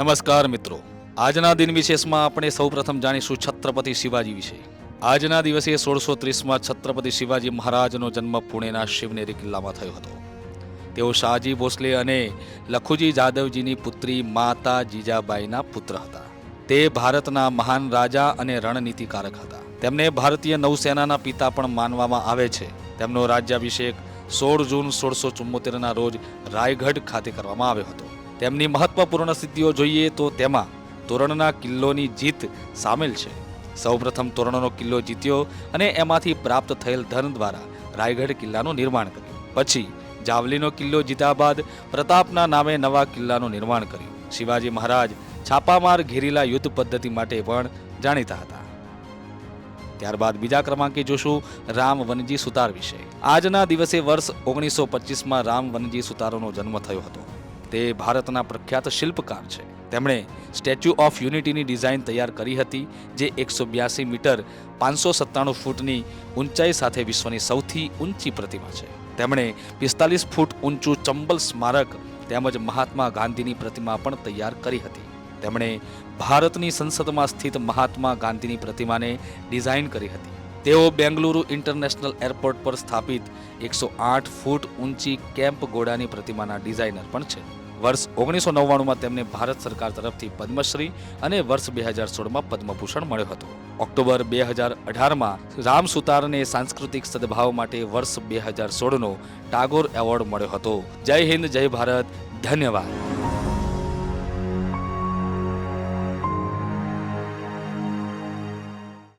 નમસ્કાર મિત્રો. આજના દિન વિશેષમાં આપણે સૌપ્રથમ જાણીશું છત્રપતિ શિવાજી વિશે. આજના દિવસે સોળસો ત્રીસમાં છત્રપતિ શિવાજી મહારાજનો જન્મ પુણેના શિવનેરી કિલ્લામાં થયો હતો. તેઓ શાહજી ભોસલે અને લખુજી જાદવજીની પુત્રી માતા જીજાબાઈના પુત્ર હતા. તે ભારતના મહાન રાજા અને રણનીતિકારક હતા. તેમને ભારતીય નૌસેનાના પિતા પણ માનવામાં આવે છે. તેમનો રાજ્યાભિષેક સોળ જૂન સોળસો ચુમ્મોતેરના રોજ રાયગઢ ખાતે કરવામાં આવ્યો હતો. તેમની મહત્વપૂર્ણ સિદ્ધિઓ જોઈએ તો તેમાં તોરણના કિલ્લોની જીત સામેલ છે. સૌપ્રથમ તોરણનો કિલ્લો જીત્યો અને એમાંથી પ્રાપ્ત થયેલ ધન દ્વારા રાયગઢ કિલ્લાનું નિર્માણ કર્યું. પછી જાવલીનો કિલ્લો જીત્યા બાદ પ્રતાપના નામે નવા કિલ્લાનું નિર્માણ કર્યું. શિવાજી મહારાજ છાપામાર ઘેરીલા યુદ્ધ પદ્ધતિ માટે પણ જાણીતા હતા. ત્યારબાદ બીજા ક્રમાંકે જોશું રામ વનજી સુતાર વિશે. આજના દિવસે વર્ષ ઓગણીસો પચીસમાં રામ વનજી સુતારોનો જન્મ થયો હતો. તે ભારતના પ્રખ્યાત શિલ્પકાર છે. તેમણે સ્ટેચ્યુ ઓફ યુનિટીની ડિઝાઇન તૈયાર કરી હતી, જે એકસો બ્યાસી મીટર પાંચસો સત્તાણું ફૂટની ઊંચાઈ સાથે વિશ્વની સૌથી ઊંચી પ્રતિમા છે. તેમણે પિસ્તાલીસ ફૂટ ઊંચું ચંબલ સ્મારક તેમજ મહાત્મા ગાંધીની પ્રતિમા પણ તૈયાર કરી હતી. તેમણે ભારતની સંસદમાં સ્થિત મહાત્મા ગાંધીની પ્રતિમાને ડિઝાઇન કરી હતી. તેઓ બેંગલુરુ ઇન્ટરનેશનલ એરપોર્ટ પર સ્થાપિત એકસો આઠ ફૂટ ઊંચી કેમ્પ ગોડાની પ્રતિમાના ડિઝાઇનર પણ છે. વર્ષ ઓગણીસો નવ્વાણુંમાં તેમને ભારત સરકાર તરફથી પદ્મશ્રી અને વર્ષ બે હજાર સોળમાં પદ્મભૂષણ મળ્યો હતો. ઓક્ટોબર બે હજાર અઢારમાં રામ સુતારને સાંસ્કૃતિક સદભાવ માટે વર્ષ બે હજાર સોળનો ટાગોર એવોર્ડ મળ્યો હતો. જય હિન્દ, જય ભારત. ધન્યવાદ.